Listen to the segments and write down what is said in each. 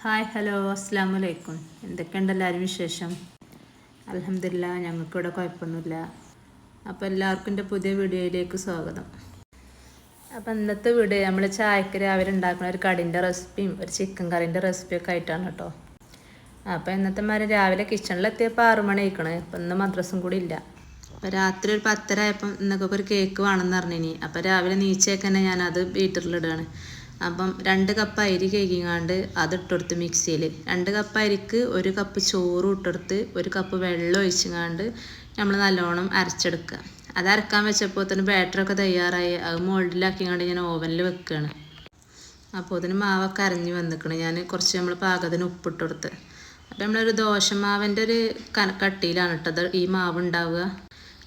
Hi hello അസ്സാം വലൈക്കും എന്തൊക്കെയുണ്ട് എല്ലാവരും വിശേഷം? അലഹമില്ല ഞങ്ങൾക്കിവിടെ കുഴപ്പമൊന്നുമില്ല. അപ്പോൾ എല്ലാവർക്കും എന്റെ പുതിയ വീഡിയോയിലേക്ക് സ്വാഗതം. അപ്പോൾ ഇന്നത്തെ വീഡിയോ നമ്മൾ ചായക്ക് രാവിലെ ഉണ്ടാക്കുന്ന ഒരു കടിന്റെ റെസിപ്പിയും ഒരു ചിക്കൻ കറിന്റെ റെസിപ്പിയൊക്കെ ആയിട്ടാണ് കേട്ടോ. അപ്പോൾ ഇന്നത്തെ മാതിരി രാവിലെ കിച്ചണിലെത്തിയപ്പോൾ ആറു മണി ആയിക്കണ്. അപ്പം ഇന്ന് മദ്രസും കൂടി ഇല്ല. അപ്പോൾ രാത്രി ഒരു പത്തര ആയപ്പം ഇന്നൊക്കെ ഒരു കേക്ക് വേണമെന്ന് പറഞ്ഞിനി. അപ്പോൾ രാവിലെ നീച്ചയൊക്കെ തന്നെ ഞാനത് ബീറ്ററിലിടുകയാണ് അപ്പം രണ്ട് കപ്പ് അരി കഴിക്കാണ്ട് അത് ഇട്ടെടുത്ത് മിക്സിയിൽ രണ്ട് കപ്പ് അരിക്ക് ഒരു കപ്പ് ചോറും ഇട്ടെടുത്ത് ഒരു കപ്പ് വെള്ളം ഒഴിച്ചുങ്ങാണ്ട് നമ്മൾ നല്ലോണം അരച്ചെടുക്കുക. അത് അരക്കാൻ വെച്ചപ്പോൾ തന്നെ ബാറ്ററൊക്കെ തയ്യാറായി. അത് മോൾഡിലാക്കിങ്ങാണ്ട് ഞാൻ ഓവനിൽ വെക്കുകയാണ് അപ്പോൾ അതിന് മാവൊക്കെ അരഞ്ഞ് വന്നിക്കണം. ഞാൻ കുറച്ച് നമ്മൾ പാകത്തിന് ഉപ്പിട്ട് കൊടുത്ത് അപ്പോൾ നമ്മളൊരു ദോശമാവിന്റെ ഒരു കട്ടിയിലാണ് ഇട്ടത് ഈ മാവ് ഉണ്ടാവുക.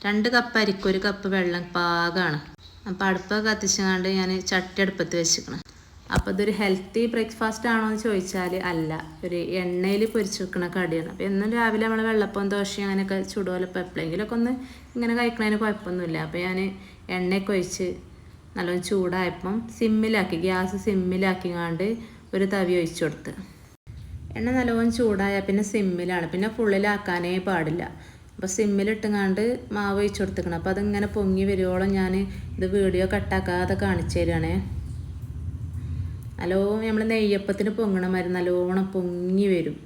രണ്ട് കപ്പ് അരിക്കൊരു കപ്പ് വെള്ളം പാകമാണ് അപ്പോൾ അടുപ്പൊക്കെ കത്തിച്ചങ്ങാണ്ട് ഞാൻ ചട്ടി അടുപ്പത്ത് വെച്ചിരിക്കണം അപ്പോൾ ഇതൊരു ഹെൽത്തി ബ്രേക്ക്ഫാസ്റ്റ് ആണോ എന്ന് ചോദിച്ചാൽ അല്ല. ഒരു എണ്ണയിൽ പൊരിച്ചെടുക്കുന്ന കടിയാണ്. അപ്പോൾ എന്നും രാവിലെ നമ്മൾ വെള്ളപ്പം ദോശയും അങ്ങനെയൊക്കെ ചുടുപോലെ ഇപ്പോൾ എപ്പോഴെങ്കിലുമൊക്കെ ഒന്ന് ഇങ്ങനെ കഴിക്കണതിന് കുഴപ്പമൊന്നുമില്ല. അപ്പോൾ ഞാൻ എണ്ണയൊക്കെ ഒഴിച്ച് നല്ലോണം ചൂടായപ്പം സിമ്മിലാക്കി ഗ്യാസ് സിമ്മിലാക്കി കാണ്ട് ഒരു തവി ഒഴിച്ചു കൊടുത്ത്. എണ്ണ നല്ലോണം ചൂടായാൽ പിന്നെ സിമ്മിലാണ്. പിന്നെ ഫുള്ളിലാക്കാനേ പാടില്ല. അപ്പോൾ സിമ്മിലിട്ടുങ്ങാണ്ട് മാവ് ഒഴിച്ചു കൊടുത്തിക്കണം. അപ്പോൾ അതിങ്ങനെ പൊങ്ങി വരുവോളം ഞാൻ ഇത് വീഡിയോ കട്ടാക്കാതെ കാണിച്ചു തരികയാണേ നല്ലോ നമ്മൾ നെയ്യപ്പത്തിന് പൊങ്ങണ മാതിരി നല്ലോണം പൊങ്ങി വരും.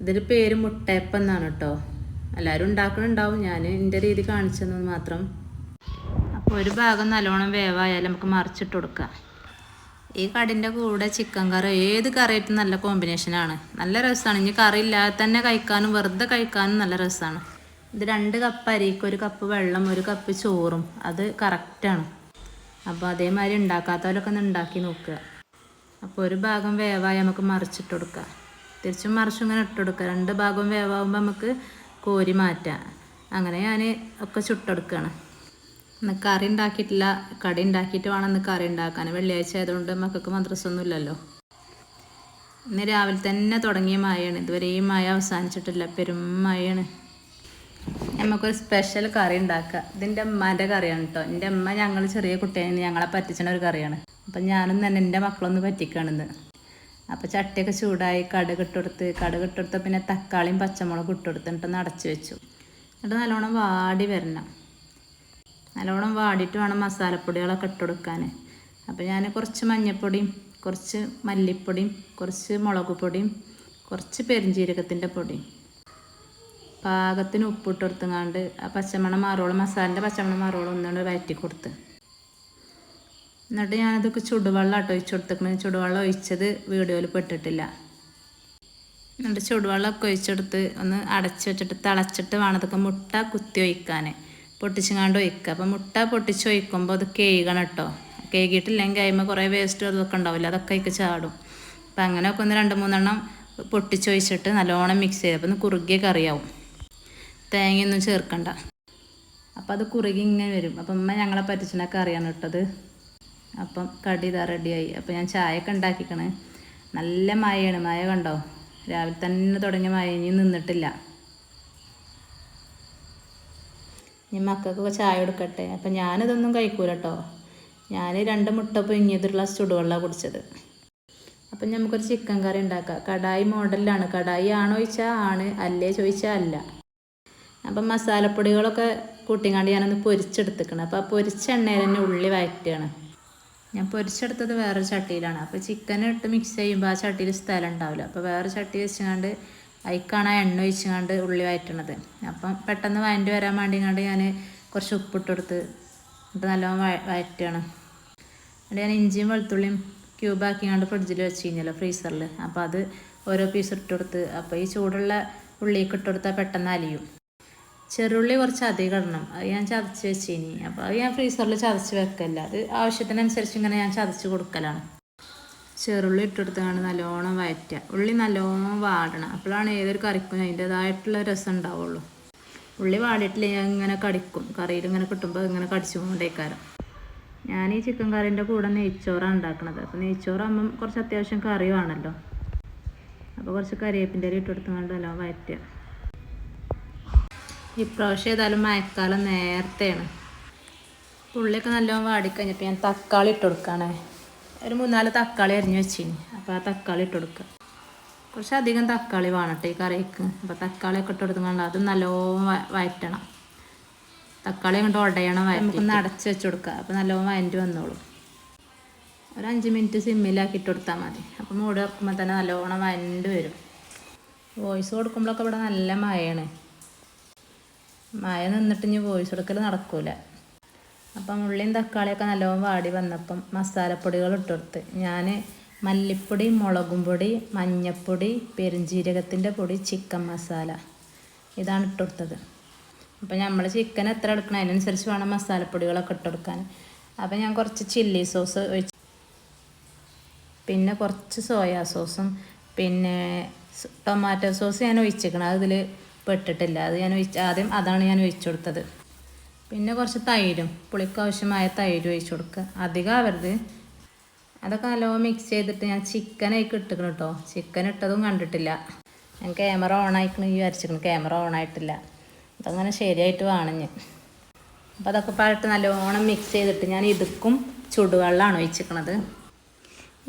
ഇതിന്റെ പേര് മുട്ടയപ്പം എന്നാണ് കേട്ടോ എല്ലാവരും ഉണ്ടാക്കണുണ്ടാവും. ഞാൻ എന്റെ രീതി കാണിച്ചെന്നത് മാത്രം. അപ്പോൾ ഒരു ഭാഗം നല്ലോണം വേവായാലും നമുക്ക് മറിച്ചിട്ട് കൊടുക്കാം. ഈ കടിന്റെ കൂടെ ചിക്കൻ കറി ഏത് കറിയായിട്ടും നല്ല കോമ്പിനേഷനാണ് നല്ല രസമാണ് ഇനി കറി ഇല്ലാതെ തന്നെ കഴിക്കാനും വെറുതെ കഴിക്കാനും നല്ല രസമാണ് ഇത് രണ്ട് കപ്പ് അരിക്ക് ഒരു കപ്പ് വെള്ളം ഒരു കപ്പ് ചോറും. അത് കറക്റ്റാണ് അപ്പോൾ അതേമാതിരി ഉണ്ടാക്കാത്തവരൊക്കെ ഒന്ന് ഉണ്ടാക്കി നോക്കുക. അപ്പോൾ ഒരു ഭാഗം വേവായി നമുക്ക് മറിച്ചിട്ട് കൊടുക്കുക. തിരിച്ചും മറിച്ചും ഇങ്ങനെ ഇട്ട് കൊടുക്കുക. രണ്ട് ഭാഗവും വേവാകുമ്പോൾ നമുക്ക് കോരി മാറ്റാം. അങ്ങനെ ഞാൻ ഒക്കെ ചുട്ടെടുക്കുകയാണ് ഇന്ന് കറി ഉണ്ടാക്കിയിട്ടില്ല. കടി ഉണ്ടാക്കിയിട്ട് വേണം ഇന്ന് കറി ഉണ്ടാക്കാൻ. വെള്ളിയാഴ്ച ആയതുകൊണ്ട് മക്കൾക്ക് ഇല്ലല്ലോ. ഇന്ന് രാവിലെ തന്നെ തുടങ്ങിയ മഴയാണ്. ഇതുവരെയും മഴ അവസാനിച്ചിട്ടില്ല. പെരും മഴയാണ്. നമുക്കൊരു സ്പെഷ്യൽ കറി ഉണ്ടാക്കുക. ഇതിന്റെ അമ്മേന്റെ കറിയാണ് കേട്ടോ എന്റെ അമ്മ ഞങ്ങൾ ചെറിയ കുട്ടിയായി ഞങ്ങളെ പറ്റിച്ചണ ഒരു കറിയാണ്. അപ്പം ഞാനും തന്നെ എന്റെ മക്കളൊന്ന് പറ്റിക്കാണിന്ന് അപ്പോൾ ചട്ടിയൊക്കെ ചൂടായി കടുക് ഇട്ടെടുത്ത് കടുക് ഇട്ടെടുത്ത് പിന്നെ തക്കാളിയും പച്ചമുളകും ഇട്ടുകൊടുത്ത് എന്നിട്ടൊന്ന് അടച്ചു വെച്ചു. എന്നിട്ട് നല്ലോണം വാടി വരണം. നല്ലോണം വാടിയിട്ട് വേണം മസാലപ്പൊടികളൊക്കെ ഇട്ട് കൊടുക്കാൻ അപ്പോൾ ഞാൻ കുറച്ച് മഞ്ഞൾപ്പൊടിയും കുറച്ച് മല്ലിപ്പൊടിയും കുറച്ച് മുളക് പൊടിയും കുറച്ച് പെരിഞ്ജീരകത്തിന്റെ പൊടിയും പാകത്തിന് ഉപ്പിട്ട് കൊടുത്തങ്ങാണ്ട് ആ പച്ചമണം മാറോളം മസാലന്റെ പച്ചമണം മാറോളം ഒന്നുകൊണ്ട് വയറ്റി കൊടുത്ത്. എന്നിട്ട് ഞാനതൊക്കെ ചുടുവെള്ളം ആട്ടോ ഒഴിച്ചു കൊടുത്തേക്കണേ. ചുടുവെള്ളം ഒഴിച്ചത് വീഡിയോയിൽ പെട്ടിട്ടില്ല. എന്നിട്ട് ചുടുവെള്ളമൊക്കെ ഒഴിച്ചെടുത്ത് ഒന്ന് അടച്ചു വെച്ചിട്ട് തിളച്ചിട്ട് വേണതൊക്കെ മുട്ട കുത്തി ഒഴിക്കാൻ പൊട്ടിച്ചങ്ങാണ്ട് ഒഴിക്കുക അപ്പം മുട്ട പൊട്ടിച്ച് ഒഴിക്കുമ്പോൾ അത് കേകണം കേട്ടോ കേകിയിട്ടില്ലെങ്കിൽ അതിമ്മ കുറേ വേസ്റ്റ് അതൊക്കെ ഉണ്ടാവില്ല? അതൊക്കെ അതിക്ക് ചാടും. അപ്പം അങ്ങനെയൊക്കെ ഒന്ന് രണ്ട് മൂന്നെണ്ണം പൊട്ടിച്ചൊഴിച്ചിട്ട് നല്ലോണം മിക്സ് ചെയ്ത്. അപ്പം ഒന്ന് കുറുകിയ കറിയാവും. തേങ്ങയൊന്നും ചേർക്കണ്ട. അപ്പം അത് കുറുകി ഇങ്ങനെ വരും. അപ്പം അമ്മ ഞങ്ങളെ പറ്റിച്ചിനൊക്കെ അറിയാണ് ഇട്ടത് അപ്പം കടി ഇതാ റെഡിയായി അപ്പം ഞാൻ ചായയൊക്കെ ഉണ്ടാക്കിക്കണേ. നല്ല മഴയാണ്. മഴ കണ്ടോ? രാവിലെ തന്നെ തുടങ്ങിയ മഴ. ഇനി നിന്നിട്ടില്ല. ഇനി മക്കൾക്കൊക്കെ ചായ കൊടുക്കട്ടെ. അപ്പം ഞാനിതൊന്നും കഴിക്കൂല കേട്ടോ ഞാൻ രണ്ട് മുട്ട പൊങ്ങിയതുള്ള ചുടുവെള്ളമാണ് കുടിച്ചത്. അപ്പം നമുക്കൊരു ചിക്കൻ കറി ഉണ്ടാക്കാം. കടായി മോഡലിലാണ് കടായി ആണോ ചോദിച്ചാൽ ആണ്. അല്ലേ ചോദിച്ചാൽ അല്ല. അപ്പം മസാലപ്പൊടികളൊക്കെ കൂട്ടിങ്ങാണ്ട് ഞാനൊന്ന് പൊരിച്ചെടുത്തിക്കണം. അപ്പോൾ ആ പൊരിച്ച എണ്ണയിൽ തന്നെ ഉള്ളി വഴറ്റുകയാണ്. ഞാൻ പൊരിച്ചെടുത്തത് വേറൊരു ചട്ടിയിലാണ്. അപ്പോൾ ചിക്കൻ ഇട്ട് മിക്സ് ചെയ്യുമ്പോൾ ആ ചട്ടിയിൽ സ്ഥലം ഉണ്ടാവില്ല. അപ്പോൾ വേറെ ചട്ടി വെച്ചുകൊണ്ട് അതിക്കാണ് ആ എണ്ണ ഒഴിച്ചുകൊണ്ട് ഉള്ളി വഴറ്റണത്. അപ്പം പെട്ടെന്ന് വഴണ്ടി വരാൻ വേണ്ടി വേണ്ടിങ്ങാണ്ട് ഞാൻ കുറച്ച് ഉപ്പിട്ട് കൊടുത്ത് എന്നിട്ട് നല്ലോണം വഴ വഴറ്റുകയാണ്. എന്നിട്ട് ഞാൻ ഇഞ്ചിയും വെളുത്തുള്ളിയും ക്യൂബാക്കിങ്ങാണ്ട് ഫ്രിഡ്ജിൽ വെച്ച് കഴിഞ്ഞല്ലോ ഫ്രീസറിൽ അപ്പോൾ അത് ഓരോ പീസ് ഇട്ട് കൊടുത്ത് അപ്പോൾ ഈ ചൂടുള്ള ഉള്ളിയൊക്കെ ഇട്ട് പെട്ടെന്ന് അലിയും. ചെറുള്ളി കുറച്ച് അധികം ഇടണം. അത് ഞാൻ ചതച്ച് വെച്ചിനി. അപ്പോൾ അത് ഞാൻ ഫ്രീസറിൽ ചതച്ച് വെക്കല്ല അത് ആവശ്യത്തിനനുസരിച്ച് ഇങ്ങനെ ഞാൻ ചതച്ച് കൊടുക്കലാണ്. ചെറുള്ളി ഇട്ടെടുത്താണ് നല്ലോണം വയറ്റുക. ഉള്ളി നല്ലോണം വാടണം. അപ്പോഴാണ് ഏതൊരു കറിക്കും അതിന്റേതായിട്ടുള്ള രസം ഉണ്ടാവുള്ളൂ. ഉള്ളി വാടിയിട്ടില്ല ഞാൻ ഇങ്ങനെ കടിക്കും. കറിയിൽ ഇങ്ങനെ കിട്ടുമ്പോൾ ഇങ്ങനെ കടിച്ചു കൊണ്ടേക്കാരം ഞാൻ ഈ ചിക്കൻ കറീന്റെ കൂടെ നെയ്ച്ചോറാണ് ഉണ്ടാക്കുന്നത് അപ്പോൾ നെയ്ച്ചോറാകുമ്പം കുറച്ച് അത്യാവശ്യം കറി അപ്പോൾ കുറച്ച് കറിവേപ്പിന്റെ ഇല നല്ലോണം വയറ്റുക. ഇപ്രാവശ്യം ഏതായാലും മഴക്കാലം നേരത്തെയാണ്. ഉള്ളിയൊക്കെ നല്ലോണം വാടിക്കഴിഞ്ഞപ്പോൾ ഞാൻ തക്കാളി ഇട്ട് കൊടുക്കുകയാണേ ഒരു മൂന്നാൽ തക്കാളി അരിഞ്ഞ് വെച്ചിനി. അപ്പോൾ ആ തക്കാളി ഇട്ട് കൊടുക്കുക കുറച്ചധികം തക്കാളി വേണട്ടെ ഈ കറിക്ക്. അപ്പോൾ തക്കാളി ഒക്കെ ഇട്ട് കൊടുക്കുന്നുണ്ട് അത് നല്ലോണം വയറ്റണം. തക്കാളി അങ്ങോട്ട് ഉടയണം നമുക്കൊന്ന് അടച്ച് വെച്ച് കൊടുക്കുക അപ്പോൾ നല്ലോണം വയറ്റി വന്നോളും. ഒരു അഞ്ച് മിനിറ്റ് സിമ്മിലാക്കി ഇട്ട് കൊടുത്താൽ മതി. അപ്പോൾ മൂടി വെക്കുമ്പോൾ തന്നെ നല്ലോണം വഴണ്ട് വരും. വോയിസ് കൊടുക്കുമ്പോഴൊക്കെ ഇവിടെ നല്ല മഴയാണ്. മഴ നിന്നിട്ട് ഇനി വോയിസ് കൊടുക്കൽ നടക്കൂല. അപ്പം ഉള്ളിയും തക്കാളിയൊക്കെ നല്ലോണം വാടി വന്നപ്പം മസാലപ്പൊടികൾ ഇട്ടുകൊടുത്ത് ഞാൻ മല്ലിപ്പൊടി മുളകും പൊടി മഞ്ഞപ്പൊടി പെരുംജീരകത്തിന്റെ പൊടി ചിക്കൻ മസാല ഇതാണ് ഇട്ട് കൊടുത്തത്. അപ്പം നമ്മൾ ചിക്കൻ എത്ര എടുക്കണം? അതിനനുസരിച്ച് വേണം മസാലപ്പൊടികളൊക്കെ ഇട്ടുകൊടുക്കാൻ അപ്പം ഞാൻ കുറച്ച് ചില്ലി സോസ് ഒഴിച്ച് പിന്നെ കുറച്ച് സോയാ സോസും പിന്നെ ടൊമാറ്റോ സോസ് ഞാൻ ഒഴിച്ചിരിക്കണം അത് പെട്ടിട്ടില്ല. അത് ഞാൻ ഒഴിച്ച് ആദ്യം അതാണ് ഞാൻ ഒഴിച്ചു കൊടുത്തത്. പിന്നെ കുറച്ച് തൈരും പുളിക്ക് ആവശ്യമായ തൈരും ഒഴിച്ചു കൊടുക്കുക. അധികം ആവരുത്. അതൊക്കെ നല്ലോണം മിക്സ് ചെയ്തിട്ട് ഞാൻ ചിക്കനായിക്ക് ഇട്ടിക്കണം കേട്ടോ ചിക്കൻ ഇട്ടതും കണ്ടിട്ടില്ല. ഞാൻ ക്യാമറ ഓൺ ആയിക്കണം ഈ വരച്ചിരിക്കണം ക്യാമറ ഓൺ ആയിട്ടില്ല. അതങ്ങനെ ശരിയായിട്ട് വേണഞ്ഞ്. അപ്പോൾ അതൊക്കെ പാട്ട് നല്ലോണം മിക്സ് ചെയ്തിട്ട് ഞാൻ ഇതുക്കും ചുടുവെള്ളമാണ് ഒഴിച്ചിരിക്കണത്.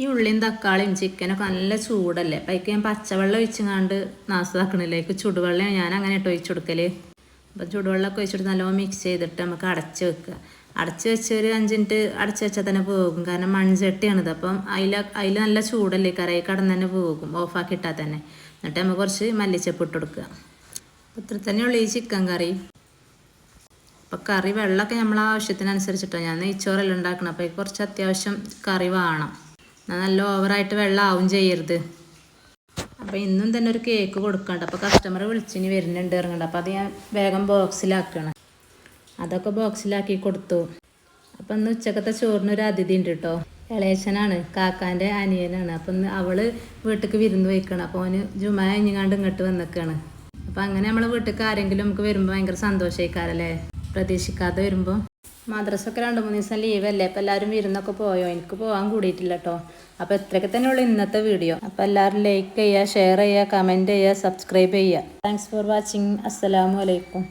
ഈ ഉള്ളിയും തക്കാളിയും ചിക്കനൊക്കെ നല്ല ചൂടല്ലേ? അപ്പം അതിക്ക് ഞാൻ പച്ചവെള്ളം ഒഴിച്ചങ്ങാണ്ട് നാസാക്കണില്ലേക്ക് ചുടുവെള്ളം ഞാൻ അങ്ങനെ ഇട്ട് ഒഴിച്ചു കൊടുക്കൽ. അപ്പം ചുടുവെള്ളമൊക്കെ ഒഴിച്ചിട്ട് നല്ലോണം മിക്സ് ചെയ്തിട്ട് നമുക്ക് അടച്ച് വെക്കുക. അടച്ച് വെച്ച് ഒരു അഞ്ച് മിനിറ്റ് അടച്ച് വെച്ചാൽ തന്നെ പോകും. കാരണം മൺചട്ടിയാണിത്. അപ്പം അതിൽ അതിൽ നല്ല ചൂടല്ലേ? കറി കടന്ന് തന്നെ പോകും. ഓഫാക്കി ഇട്ടാൽ തന്നെ. എന്നിട്ട് നമുക്ക് കുറച്ച് മല്ലിച്ചപ്പ് ഇട്ട് കൊടുക്കുക. അപ്പം ഇത്ര തന്നെയുള്ളൂ ഈ ചിക്കൻ കറി. അപ്പോൾ കറി വെള്ളമൊക്കെ നമ്മൾ ആവശ്യത്തിനനുസരിച്ചിട്ടാണ് ഞാൻ നെയ്ച്ചോറെല്ലാം ഉണ്ടാക്കണം അപ്പോൾ കുറച്ച് അത്യാവശ്യം കറി വേണം. നല്ല ഓവറായിട്ട് വെള്ളം ആവും ചെയ്യരുത്. അപ്പോൾ ഇന്നും തന്നെ ഒരു കേക്ക് കൊടുക്കണ്ട. അപ്പോൾ കസ്റ്റമർ വിളിച്ചിനി വരുന്നുണ്ട് ഇറങ്ങണ്ട അപ്പോൾ അത് ഞാൻ വേഗം ബോക്സിലാക്കണം അതൊക്കെ ബോക്സിലാക്കി കൊടുത്തു. അപ്പം ഇന്ന് ഉച്ചക്കത്തെ ചോറിനൊരു അതിഥി ഉണ്ട് കേട്ടോ ഇളയച്ചനാണ് കാക്കാന്റെ അനിയനാണ്. അപ്പം ഇന്ന് അവൾ വീട്ടിലേക്ക് വിരുന്ന് വയ്ക്കണം അപ്പോൾ അവന് ജുമാ കഴിഞ്ഞാണ്ട് ഇങ്ങോട്ട് വന്നിക്കാണ്. അപ്പം അങ്ങനെ നമ്മളെ വീട്ടിലേക്ക് ആരെങ്കിലും നമുക്ക് വരുമ്പോൾ ഭയങ്കര സന്തോഷമായിക്കാരല്ലേ പ്രതീക്ഷിക്കാതെ വരുമ്പോൾ മദ്രസൊക്കെ രണ്ട് മൂന്ന് ദിവസം ലീവല്ലേ അപ്പം എല്ലാവരും വിരുന്നൊക്കെ പോയോ? എനിക്ക് പോകാൻ കൂടിയിട്ടില്ല കേട്ടോ അപ്പോൾ ഇത്രയൊക്കെ തന്നെയുള്ള ഇന്നത്തെ വീഡിയോ അപ്പോൾ എല്ലാവരും ലൈക്ക് ചെയ്യുക ഷെയർ ചെയ്യുക കമന്റ് ചെയ്യുക സബ്സ്ക്രൈബ് ചെയ്യുക. താങ്ക്സ് ഫോർ വാച്ചിങ് അസ്സലാമു അലൈക്കും